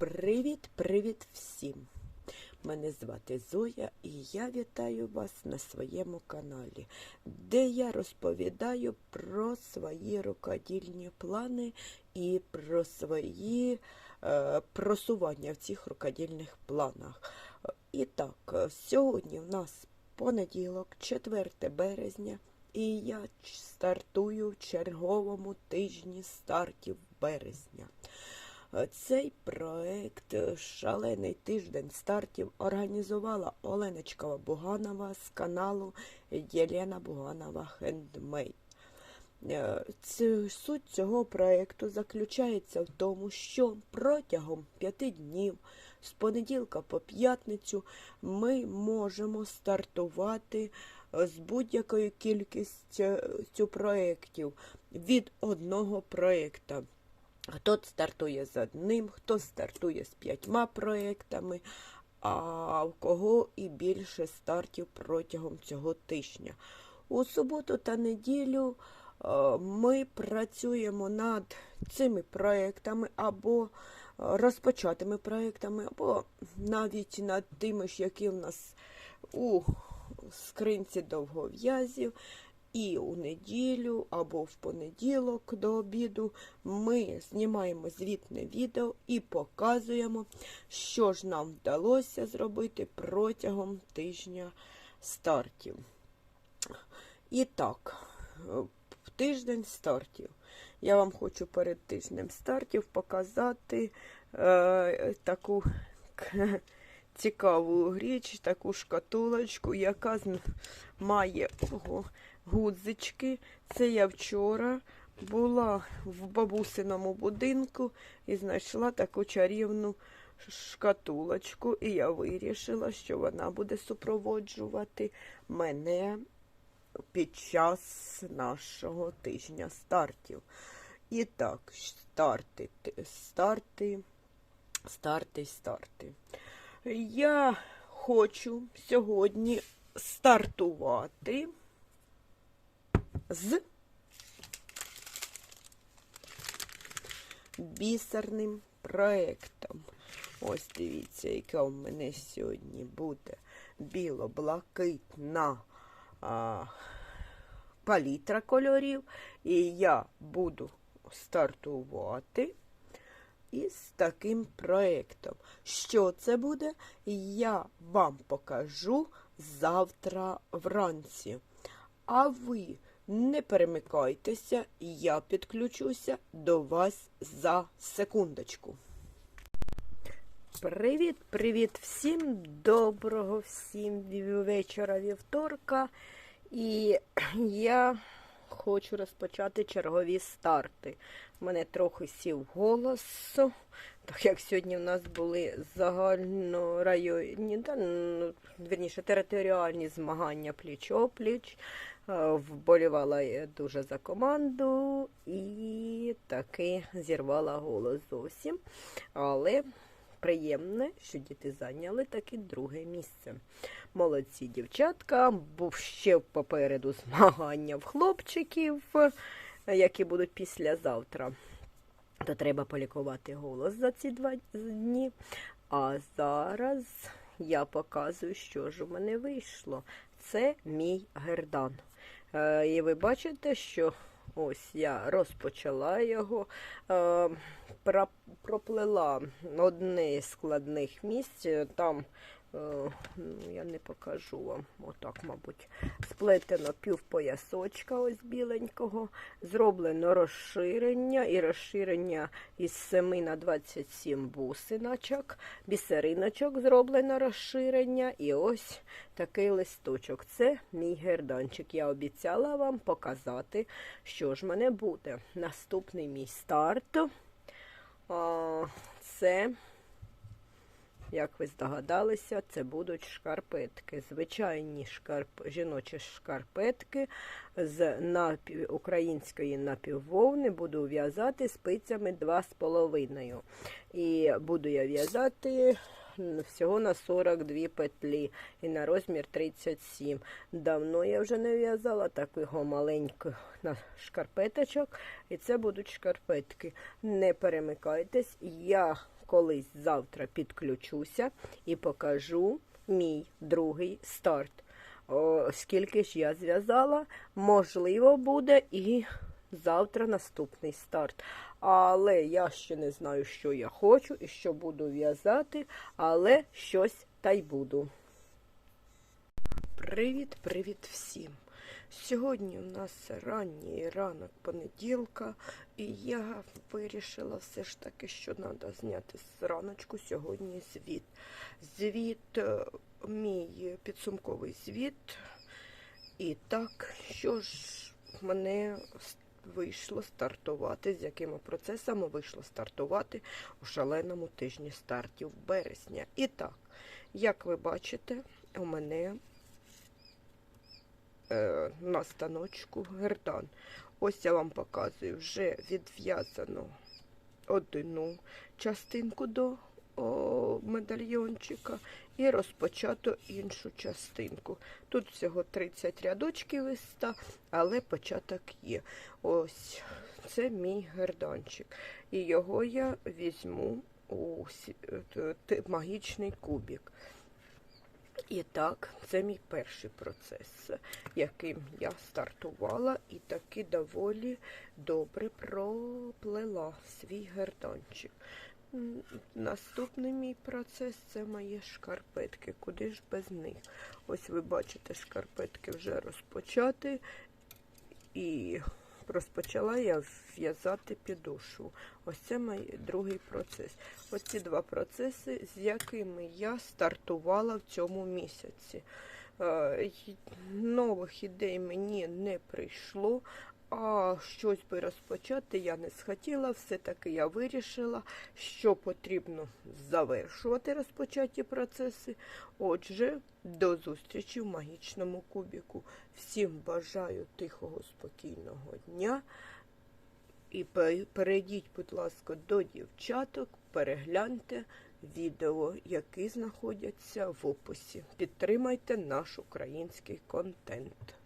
Привіт-привіт всім! Мене звати Зоя і я вітаю вас на своєму каналі, де я розповідаю про свої рукодільні плани і про свої е, просування в цих рукодільних планах. І так, сьогодні в нас понеділок, 4 березня, і я стартую в черговому тижні стартів березня. Цей проект е, Шалений тиждень стартів організувала Оленочка Буганова з каналу Єлена Буганова Хендмейд. Е, Суть цього проекту заключається в тому, що протягом п'яти днів з понеділка по п'ятницю ми можемо стартувати е, з будь-якою кількістю проєктів від одного проєкта. Хто стартує з одним, хто стартує з п'ятьма проєктами, а в кого і більше стартів протягом цього тижня. У суботу та неділю е, ми працюємо над цими проєктами або е, розпочатими проєктами, або навіть над тими ж, які в нас у скринці довгов'язів. І у неділю або в понеділок до обіду ми знімаємо звітне відео і показуємо, що ж нам вдалося зробити протягом тижня стартів. І так, тиждень стартів. Я вам хочу перед тижнем стартів показати е, таку цікаву річ, таку шкатулочку, яка має ого, гудзички. Це я вчора була в бабусиному будинку і знайшла таку чарівну шкатулочку. І я вирішила, що вона буде супроводжувати мене під час нашого тижня стартів. І так, старти, старти, старти, старти. Я хочу сьогодні стартувати з бісерним проєктом. Ось дивіться, яка у мене сьогодні буде біло-блакитна палітра кольорів. І я буду стартувати із таким проєктом. Що це буде, я вам покажу завтра вранці. А ви не перемикайтеся, я підключуся до вас за секундочку. Привіт, привіт всім! Доброго всім вечора вівторка. І я хочу розпочати чергові старти. У мене трохи сів голос, так як сьогодні в нас були загальнорайонні, да, ну, вірніше, територіальні змагання пліч-опліч. Е, Вболівала я дуже за команду і таки зірвала голос зовсім. Але приємне, що діти зайняли таки друге місце. Молодці дівчатка, був ще попереду змагання в хлопчиків, е, які будуть післязавтра. То треба полікувати голос за ці два дні. А зараз я показую, що ж у мене вийшло. Це мій гердан. Е, і ви бачите, що ось я розпочала його, е, пра- одне з складних місць. Там ну, я не покажу вам, отак, мабуть, сплетено півпоясочка ось біленького, зроблено розширення і розширення із 7 на 27 бусиночок, бісериночок зроблено розширення і ось такий листочок. Це мій герданчик. Я обіцяла вам показати, що ж мене буде. Наступний мій старт. Це як ви здогадалися, це будуть шкарпетки. Звичайні шкарп... жіночі шкарпетки з напів... української напіввовни буду в'язати спицями 2,5. І буду я в'язати всього на 42 петлі і на розмір 37. Давно я вже не в'язала такого маленького на шкарпеточок. І це будуть шкарпетки. Не перемикайтесь, я колись завтра підключуся і покажу мій другий старт. О, скільки ж я зв'язала, можливо, буде і завтра наступний старт. Але я ще не знаю, що я хочу і що буду в'язати, але щось та й буду. Привіт, привіт всім! Сьогодні у нас ранній ранок понеділка, і я вирішила все ж таки, що треба зняти з раночку сьогодні звіт. Звіт, е, мій підсумковий звіт. І так, що ж мене вийшло стартувати, з якими процесами вийшло стартувати у шаленому тижні стартів березня. І так, як ви бачите, у мене е, на станочку гердан. Ось я вам показую, вже відв'язано одну частинку до о, медальйончика і розпочато іншу частинку. Тут всього 30 рядочків листа, але початок є. Ось це мій герданчик. І його я візьму у е, магічний кубик. І так, це мій перший процес, яким я стартувала і таки доволі добре проплела свій герданчик. Наступний мій процес це мої шкарпетки. Куди ж без них? Ось ви бачите, шкарпетки вже розпочати. І розпочала я в'язати підошву. Ось це мій другий процес. Ось ці два процеси, з якими я стартувала в цьому місяці. Е, Нових ідей мені не прийшло, а щось би розпочати я не схотіла. Все-таки я вирішила, що потрібно завершувати розпочаті процеси. Отже, до зустрічі в магічному кубіку. Всім бажаю тихого, спокійного дня. І перейдіть, будь ласка, до дівчаток, перегляньте відео, які знаходяться в описі. Підтримайте наш український контент.